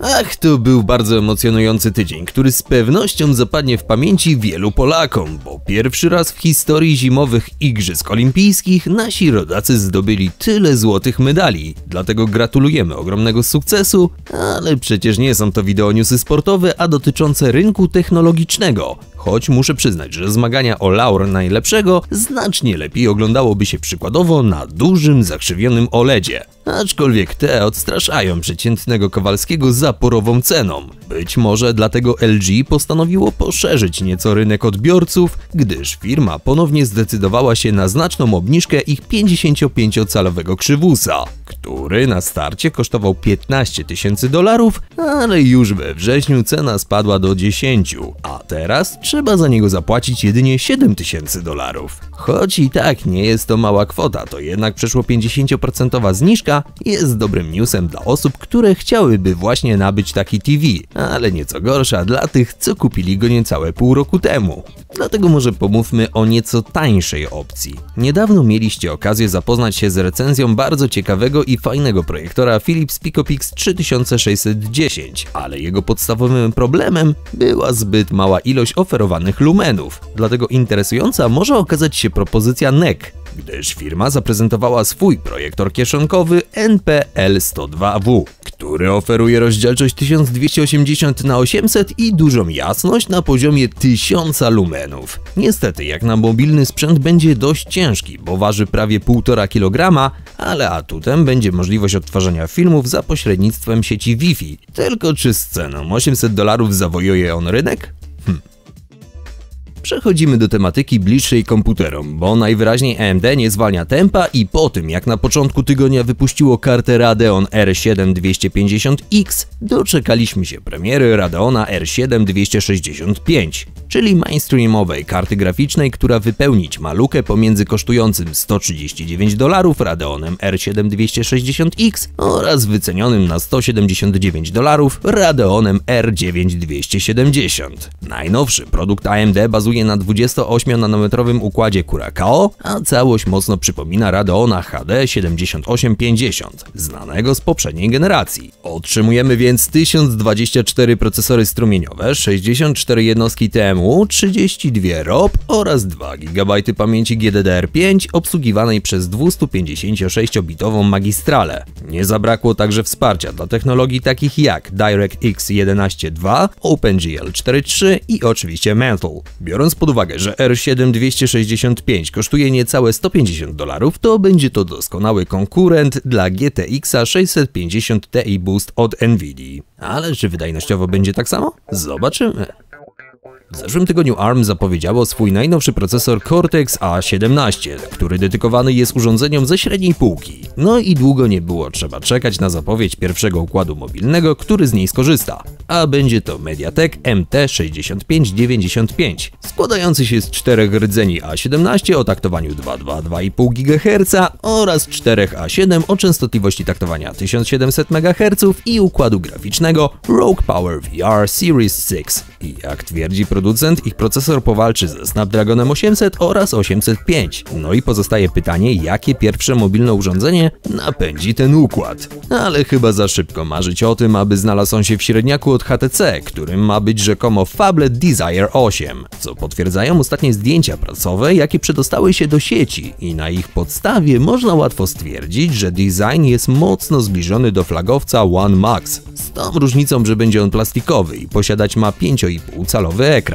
Ach, to był bardzo emocjonujący tydzień, który z pewnością zapadnie w pamięci wielu Polakom, bo pierwszy raz w historii zimowych Igrzysk Olimpijskich nasi rodacy zdobyli tyle złotych medali. Dlatego gratulujemy ogromnego sukcesu, ale przecież nie są to wideoniusy sportowe, a dotyczące rynku technologicznego. Choć muszę przyznać, że zmagania o laur najlepszego znacznie lepiej oglądałoby się przykładowo na dużym, zakrzywionym OLEDzie. Aczkolwiek te odstraszają przeciętnego Kowalskiego zaporową ceną. Być może dlatego LG postanowiło poszerzyć nieco rynek odbiorców, gdyż firma ponownie zdecydowała się na znaczną obniżkę ich 55-calowego krzywusa, który na starcie kosztował 15 tysięcy dolarów, ale już we wrześniu cena spadła do 10, a teraz trzeba za niego zapłacić jedynie 7 tysięcy dolarów. Choć i tak nie jest to mała kwota, to jednak przeszło 50% zniżka jest dobrym newsem dla osób, które chciałyby właśnie nabyć taki TV, ale nieco gorsza dla tych, co kupili go niecałe pół roku temu. Dlatego może pomówmy o nieco tańszej opcji. Niedawno mieliście okazję zapoznać się z recenzją bardzo ciekawego i fajnego projektora Philips Picopix 3610, ale jego podstawowym problemem była zbyt mała ilość oferowanych lumenów. Dlatego interesująca może okazać się propozycja NEC, gdyż firma zaprezentowała swój projektor kieszonkowy NPL102W, który oferuje rozdzielczość 1280 na 800 i dużą jasność na poziomie 1000 lumenów. Niestety, jak na mobilny sprzęt będzie dość ciężki, bo waży prawie 1,5 kg, ale atutem będzie możliwość odtwarzania filmów za pośrednictwem sieci Wi-Fi. Tylko czy z ceną 800 dolarów zawojuje on rynek? Przechodzimy do tematyki bliższej komputerom, bo najwyraźniej AMD nie zwalnia tempa i po tym jak na początku tygodnia wypuściło kartę Radeon R7 250X, doczekaliśmy się premiery Radeona R7 265, czyli mainstreamowej karty graficznej, która wypełnić ma lukę pomiędzy kosztującym 139 dolarów Radeonem R7 260X oraz wycenionym na 179 dolarów Radeonem R9 270. Najnowszy produkt AMD bazuje na 28-nanometrowym układzie Curacao, a całość mocno przypomina Radeona HD 7850, znanego z poprzedniej generacji. Otrzymujemy więc 1024 procesory strumieniowe, 64 jednostki TMU, 32 ROP oraz 2 GB pamięci GDDR5 obsługiwanej przez 256-bitową magistralę. Nie zabrakło także wsparcia dla technologii takich jak DirectX 11.2, OpenGL 4.3 i oczywiście Mantle. Biorąc pod uwagę, że R7 265 kosztuje niecałe 150 dolarów, to będzie to doskonały konkurent dla GTX 650 Ti Boost od Nvidia. Ale czy wydajnościowo będzie tak samo? Zobaczymy. W zeszłym tygodniu ARM zapowiedziało swój najnowszy procesor Cortex A17, który dedykowany jest urządzeniom ze średniej półki. No i długo nie było trzeba czekać na zapowiedź pierwszego układu mobilnego, który z niej skorzysta. A będzie to Mediatek MT6595, składający się z czterech rdzeni A17 o taktowaniu 222,5 GHz oraz 4 A7 o częstotliwości taktowania 1700 MHz i układu graficznego Rogue Power VR Series 6. I jak twierdzi producent, ich procesor powalczy ze Snapdragonem 800 oraz 805. No i pozostaje pytanie, jakie pierwsze mobilne urządzenie napędzi ten układ. Ale chyba za szybko marzyć o tym, aby znalazł on się w średniaku od HTC, którym ma być rzekomo Fablet Desire 8, co potwierdzają ostatnie zdjęcia prasowe, jakie przedostały się do sieci i na ich podstawie można łatwo stwierdzić, że design jest mocno zbliżony do flagowca One Max, z tą różnicą, że będzie on plastikowy i posiadać ma 5,5 calowy ekran.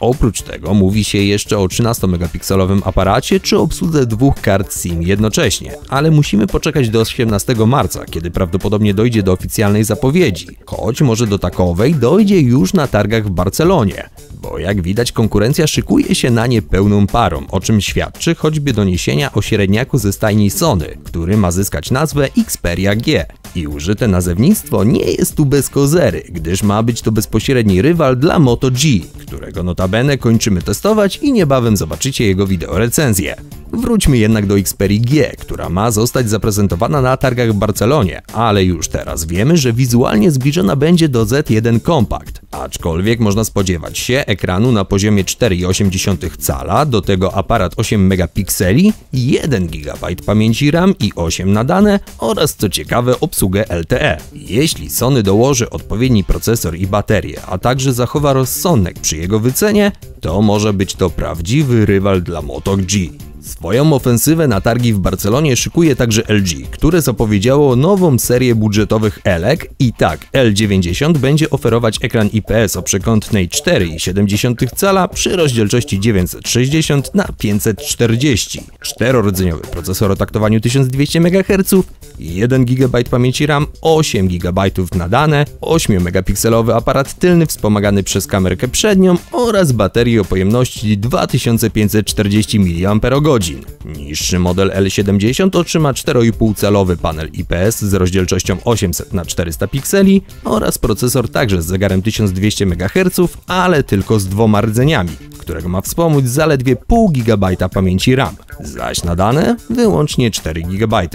Oprócz tego mówi się jeszcze o 13-megapikselowym aparacie czy obsłudze dwóch kart SIM jednocześnie, ale musimy poczekać do 18 marca, kiedy prawdopodobnie dojdzie do oficjalnej zapowiedzi, choć może do takowej dojdzie już na targach w Barcelonie, bo jak widać konkurencja szykuje się na nie pełną parą, o czym świadczy choćby doniesienia o średniaku ze stajni Sony, który ma zyskać nazwę Xperia G. I użyte nazewnictwo nie jest tu bez kozery, gdyż ma być to bezpośredni rywal dla Moto G, którego notabene kończymy testować i niebawem zobaczycie jego wideo recenzję. Wróćmy jednak do Xperia G, która ma zostać zaprezentowana na targach w Barcelonie, ale już teraz wiemy, że wizualnie zbliżona będzie do Z1 Compact. Aczkolwiek można spodziewać się ekranu na poziomie 4,8 cala, do tego aparat 8 megapikseli, 1 GB pamięci RAM i 8 na dane oraz co ciekawe obsługę LTE. Jeśli Sony dołoży odpowiedni procesor i baterię, a także zachowa rozsądek przy jego wycenie, to może być to prawdziwy rywal dla Moto G. Swoją ofensywę na targi w Barcelonie szykuje także LG, które zapowiedziało nową serię budżetowych Elek i tak L90 będzie oferować ekran IPS o przekątnej 4,7 cala przy rozdzielczości 960 na 540, czterordzeniowy procesor o taktowaniu 1200 MHz, 1 GB pamięci RAM, 8 GB na dane, 8 megapikselowy aparat tylny wspomagany przez kamerkę przednią oraz baterię o pojemności 2540 mAh. Niższy model L70 otrzyma 4,5-calowy panel IPS z rozdzielczością 800 na 400 pikseli oraz procesor także z zegarem 1200 MHz, ale tylko z dwoma rdzeniami, którego ma wspomóc zaledwie pół GB pamięci RAM, zaś na dane wyłącznie 4 GB.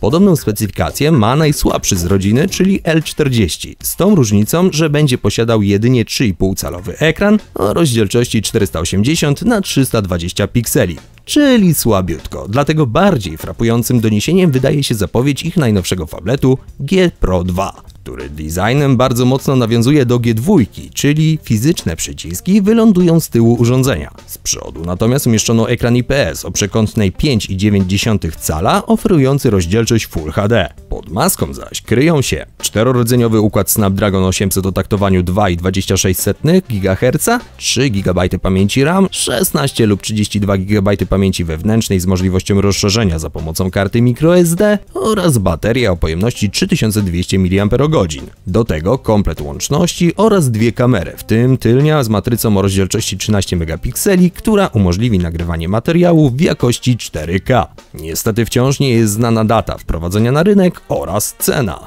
Podobną specyfikację ma najsłabszy z rodziny, czyli L40, z tą różnicą, że będzie posiadał jedynie 3,5-calowy ekran o rozdzielczości 480 na 320 pikseli czyli słabiutko. Dlatego bardziej frapującym doniesieniem wydaje się zapowiedź ich najnowszego fabletu G Pro 2 który designem bardzo mocno nawiązuje do G2, czyli fizyczne przyciski wylądują z tyłu urządzenia. Z przodu natomiast umieszczono ekran IPS o przekątnej 5,9 cala oferujący rozdzielczość Full HD. Pod maską zaś kryją się czterordzeniowy układ Snapdragon 800 o taktowaniu 2,26 GHz, 3 GB pamięci RAM, 16 lub 32 GB pamięci wewnętrznej z możliwością rozszerzenia za pomocą karty microSD oraz bateria o pojemności 3200 mAh godzin. Do tego komplet łączności oraz dwie kamery, w tym tylnia z matrycą o rozdzielczości 13 megapikseli, która umożliwi nagrywanie materiału w jakości 4K. Niestety wciąż nie jest znana data wprowadzenia na rynek oraz cena.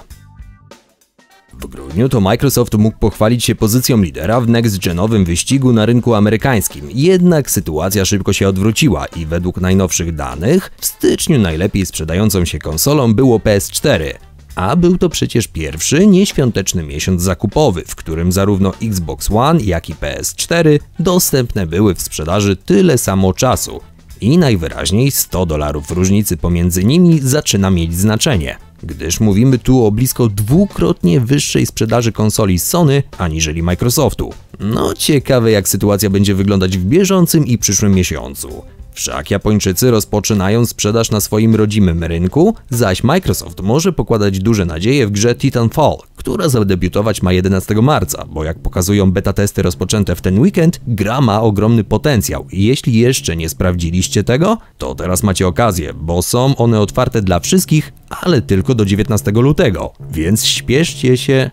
W grudniu to Microsoft mógł pochwalić się pozycją lidera w next-genowym wyścigu na rynku amerykańskim, jednak sytuacja szybko się odwróciła i według najnowszych danych w styczniu najlepiej sprzedającą się konsolą było PS4, a był to przecież pierwszy nieświąteczny miesiąc zakupowy, w którym zarówno Xbox One, jak i PS4 dostępne były w sprzedaży tyle samo czasu. I najwyraźniej 100 dolarów różnicy pomiędzy nimi zaczyna mieć znaczenie, gdyż mówimy tu o blisko dwukrotnie wyższej sprzedaży konsoli Sony aniżeli Microsoftu. No ciekawe jak sytuacja będzie wyglądać w bieżącym i przyszłym miesiącu. Wszak Japończycy rozpoczynają sprzedaż na swoim rodzimym rynku, zaś Microsoft może pokładać duże nadzieje w grze Titanfall, która zadebiutować ma 11 marca, bo jak pokazują beta testy rozpoczęte w ten weekend, gra ma ogromny potencjał. Jeśli jeszcze nie sprawdziliście tego, to teraz macie okazję, bo są one otwarte dla wszystkich, ale tylko do 19 lutego, więc śpieszcie się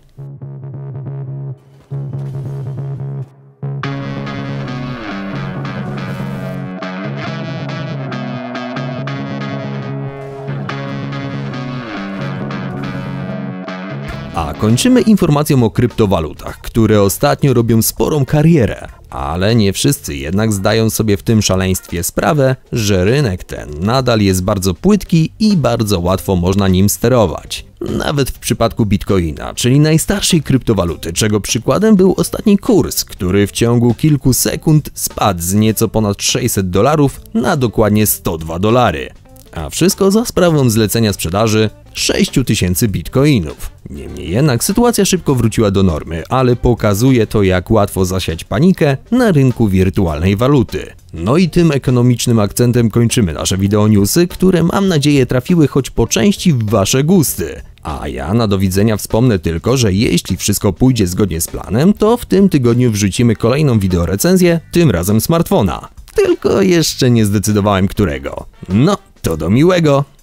kończymy informacją o kryptowalutach, które ostatnio robią sporą karierę. Ale nie wszyscy jednak zdają sobie w tym szaleństwie sprawę, że rynek ten nadal jest bardzo płytki i bardzo łatwo można nim sterować. Nawet w przypadku Bitcoina, czyli najstarszej kryptowaluty, czego przykładem był ostatni kurs, który w ciągu kilku sekund spadł z nieco ponad 600 dolarów na dokładnie 102 dolary. A wszystko za sprawą zlecenia sprzedaży 6000 bitcoinów. Niemniej jednak sytuacja szybko wróciła do normy, ale pokazuje to jak łatwo zasiać panikę na rynku wirtualnej waluty. No i tym ekonomicznym akcentem kończymy nasze wideo newsy, które mam nadzieję trafiły choć po części w wasze gusty. A ja na do widzenia wspomnę tylko, że jeśli wszystko pójdzie zgodnie z planem, to w tym tygodniu wrzucimy kolejną wideorecenzję, tym razem smartfona. Tylko jeszcze nie zdecydowałem którego. No, to do miłego!